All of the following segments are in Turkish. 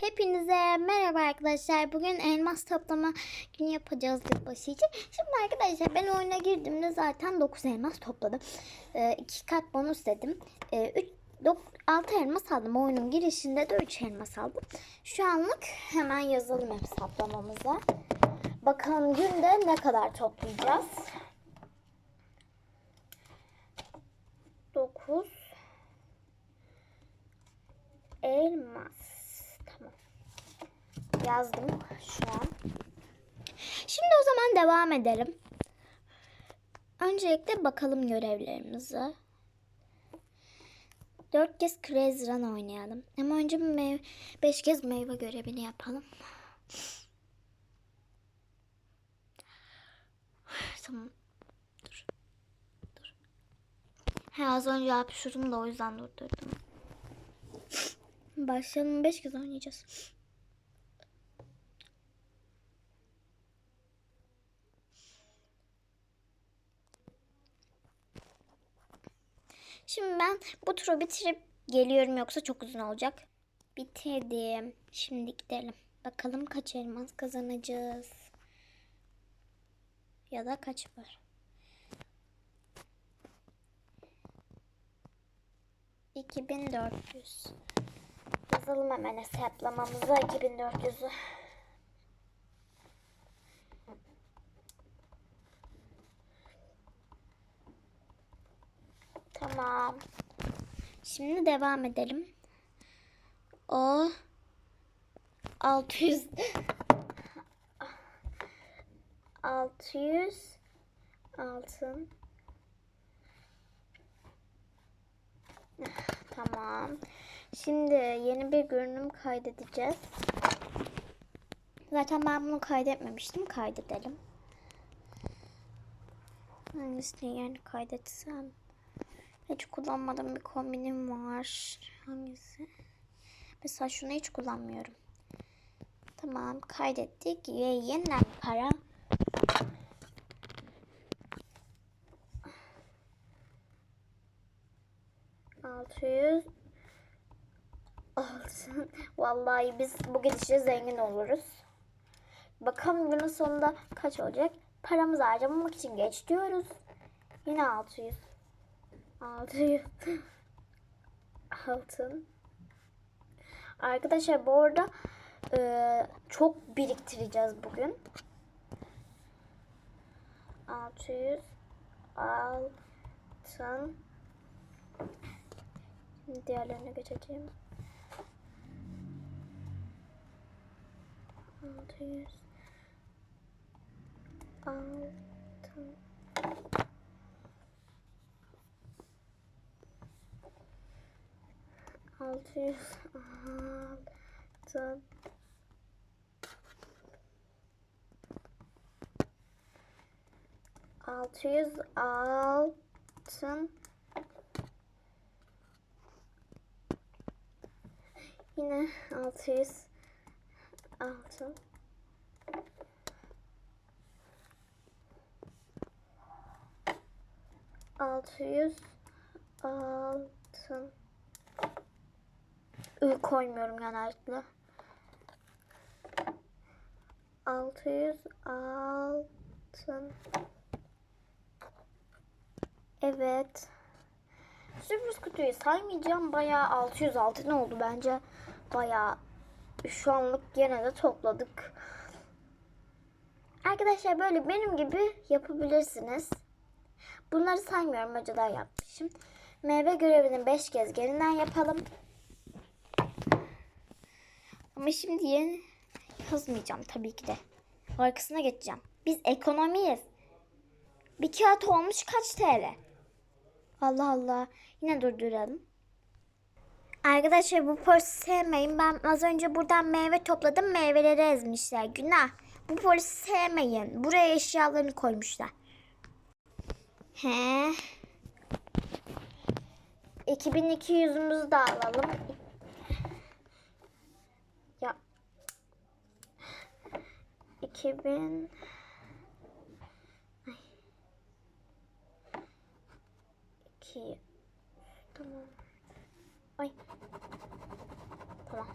Hepinize merhaba arkadaşlar. Bugün elmas toplama günü yapacağız yılbaşı için. Şimdi arkadaşlar ben oyuna girdiğimde zaten 9 elmas topladım. 2 kat bonus dedim. 6 elmas aldım. Oyunun girişinde de 3 elmas aldım. Şu anlık hemen yazalım hesaplamamıza. Bakalım günde ne kadar toplayacağız. 9 elmas. Tamam. Yazdım şu an. Şimdi o zaman devam edelim. Öncelikle bakalım görevlerimize. Dört kez Crazy Run oynayalım. Ama önce meyve, beş kez meyve görevini yapalım. Tamam. Dur. Dur. He az önce hapşurdum da o yüzden durdurdum. Başlayalım. Beş kez oynayacağız. Şimdi ben bu turu bitirip geliyorum yoksa çok uzun olacak. Bitirdim. Şimdi gidelim. Bakalım kaç elmas kazanacağız. Ya da kaç var. 2400. Yazalım hemen hesaplamamıza 2400'ü. Tamam. Şimdi devam edelim. O 600 600 altın. Tamam. Şimdi yeni bir görünüm kaydedeceğiz. Zaten ben bunu kaydetmemiştim. Kaydedelim. Hangisini yani kaydetsem? Hiç kullanmadığım bir kombinim var. Hangisi? Mesela şunu hiç kullanmıyorum. Tamam kaydettik. Ve yeniden para. Altı yüz altın. Vallahi biz bu gidişle zengin oluruz. Bakalım günün sonunda kaç olacak? Paramızı harcamamak için geç diyoruz. Yine 600. 600. Altın. Arkadaşlar bu arada e, çok biriktireceğiz bugün. 600 altın. Şimdi diğerlerine geçeceğim. 600 altın. Altı yüz altın. Altı yüz altın. Yine altı yüz altın. Altı yüz altın. Ü koymuyorum genellikle. 600 altın. Evet. Sürpriz kutuyu saymayacağım. Bayağı 600 altın oldu bence. Bayağı şu anlık gene de topladık. Arkadaşlar böyle benim gibi yapabilirsiniz. Bunları saymıyorum. Önceden yapmışım. Meyve görevini 5 kez gerinden yapalım. Ama şimdi yeni yazmayacağım tabii ki de. Arkasına geçeceğim. Biz ekonomiyiz. Bir kağıt olmuş kaç TL? Allah Allah. Yine durduralım. Arkadaşlar bu polisi sevmeyin. Ben az önce buradan meyve topladım. Meyveleri ezmişler. Günah. Bu polisi sevmeyin. Buraya eşyalarını koymuşlar. He. 2200'ümüzü de alalım. 2000 Ay. 2 Tamam. Ay. Tamam.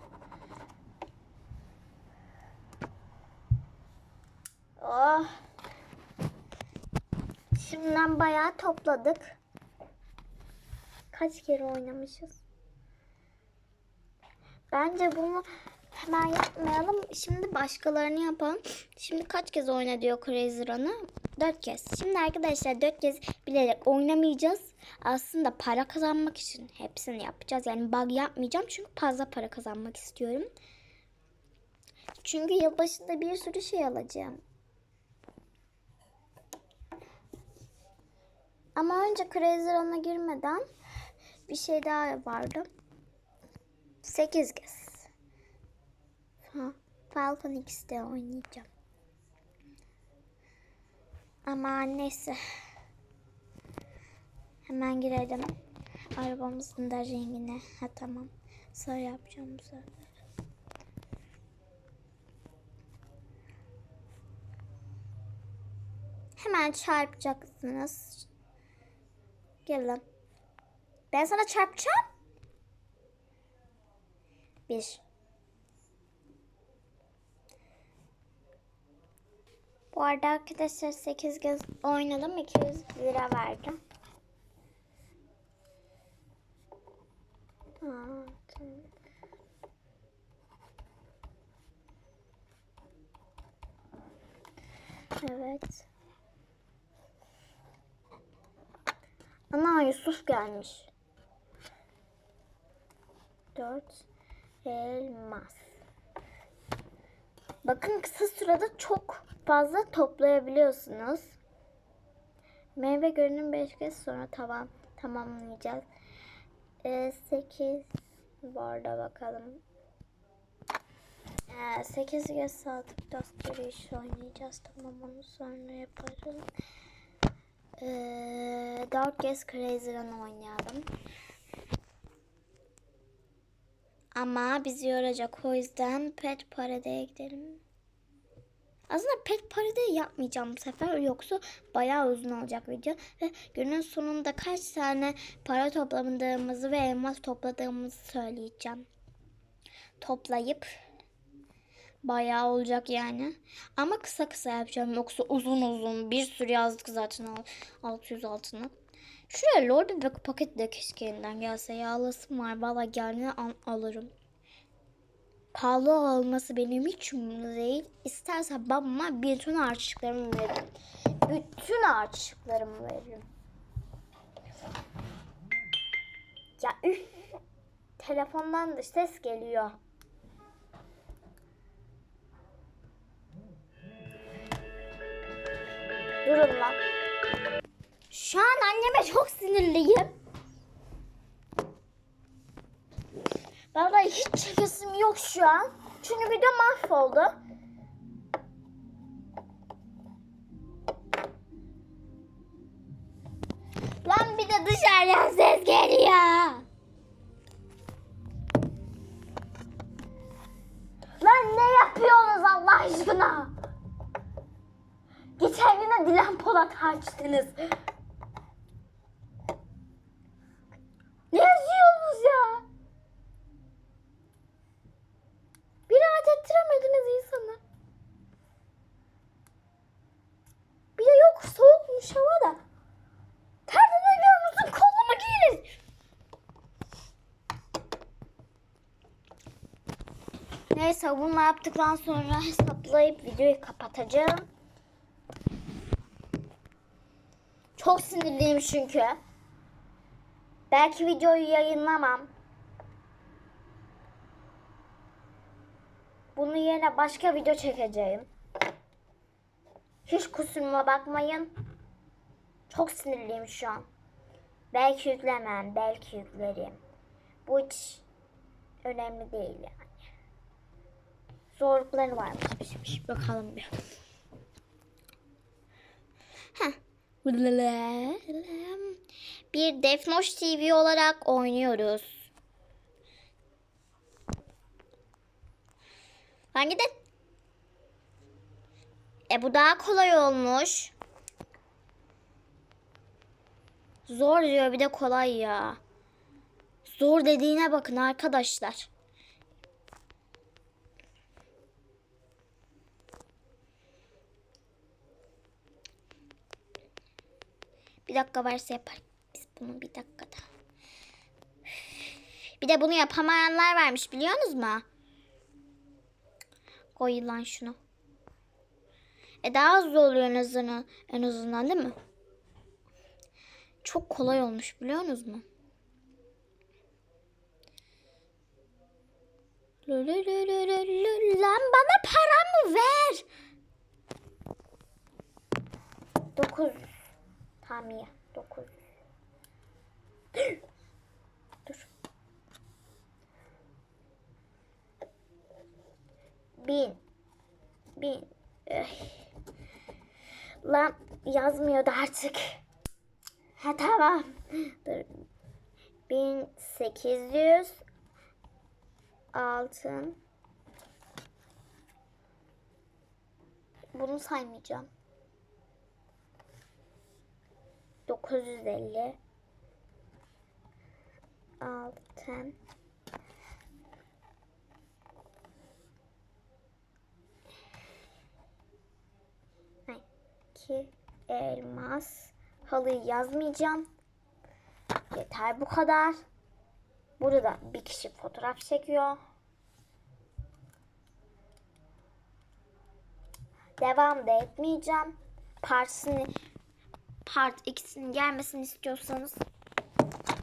Oh. Şimdiden bayağı topladık. Kaç kere oynamışız? Bence bunu hemen yapmayalım. Şimdi başkalarını yapalım. Şimdi kaç kez oyna diyor Crazy Run'ı? Dört kez. Şimdi arkadaşlar dört kez bilerek oynamayacağız. Aslında para kazanmak için hepsini yapacağız. Yani bug yapmayacağım çünkü fazla para kazanmak istiyorum. Çünkü yılbaşında bir sürü şey alacağım. Ama önce Crazy Run'a girmeden bir şey daha vardı. 8 kez. Ha, Falcon X'de oynayacağım. Ama neyse. Hemen girelim. Arabamızın da rengine. Ha tamam. Sarı yapacağım bu sefer. Hemen çarpacaksınız. Gelin. Ben sana çarpacağım. Bir. Bu arada arkadaşlar 8 kez oynadım. 200 lira verdim. Evet. Ana Yusuf gelmiş. Dört elmas. Bakın kısa sürede çok fazla toplayabiliyorsunuz. Meyve görünüm 5 kez sonra tamam tamamlayacağız. Ee, 8 bu bakalım. Ee, 8 kez saatlik task yürüyüşü oynayacağız. Tamam onu sonra yaparım. Ee, 4 kez Crazy Run oynayalım. Ama bizi yoracak. O yüzden Pet Parade'ye gidelim. Aslında Pet Parade yapmayacağım bu sefer. Yoksa bayağı uzun olacak video. Ve günün sonunda kaç tane para topladığımızı ve elmas topladığımızı söyleyeceğim. Toplayıp bayağı olacak yani. Ama kısa kısa yapacağım. Yoksa uzun uzun bir sürü yazdık zaten al- 600 altına. Şuraya Lord Bebek paket de keşke yeniden gelse. Yağlasım var. Valla geldiğinde al- alırım. Pahalı olması benim hiç umurumda değil. İsterse babama bir ton harçlıklarımı veririm. Bütün harçlıklarımı veririm. Ya üf. Telefondan da ses geliyor. Durun lan. Şu an anneme çok sinirliyim. Vallahi hiç çekesim yok şu an. Çünkü video mahvoldu. Lan bir de dışarıdan ses geliyor. Lan ne yapıyorsunuz Allah aşkına? Geçen gün de Dilan Polat açtınız. Neyse bunu yaptıktan sonra hesaplayıp videoyu kapatacağım. Çok sinirliyim çünkü. Belki videoyu yayınlamam. Bunun yerine başka video çekeceğim. Hiç kusuruma bakmayın. Çok sinirliyim şu an. Belki yüklemem, belki yüklerim. Bu hiç önemli değil yani. Zorlukları varmış. Bakalım bir. Bir Defnoş TV olarak oynuyoruz. Hangi de? E bu daha kolay olmuş. Zor diyor bir de kolay ya. Zor dediğine bakın arkadaşlar. Bir dakika varsa yaparız biz bunu bir dakikada. Bir de bunu yapamayanlar varmış biliyorsunuz mu? Koy lan şunu. E daha hızlı oluyor en azından, en azından değil mi? Çok kolay olmuş biliyor musunuz mu? Lan bana paramı ver. 900. İyi. 900. Dur. Bin. Bin. Öh. Lan yazmıyordu artık. Ha tamam. Dur. 1800 altın. Bunu saymayacağım. 950 altın. İki elmas. Halıyı yazmayacağım. Yeter bu kadar. Burada bir kişi fotoğraf çekiyor. Devam da etmeyeceğim. Partisini part ikisinin gelmesini istiyorsanız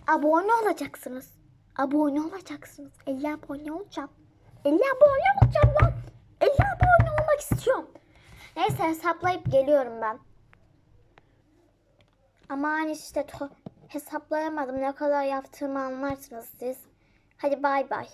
abone olacaksınız. Abone olacaksınız. 50 abone olacağım. 50 abone olacağım lan. 50 abone olmak istiyorum. Neyse hesaplayıp geliyorum ben. Ama hani işte hesaplayamadım. Ne kadar yaptığımı anlarsınız siz. Hadi bay bay.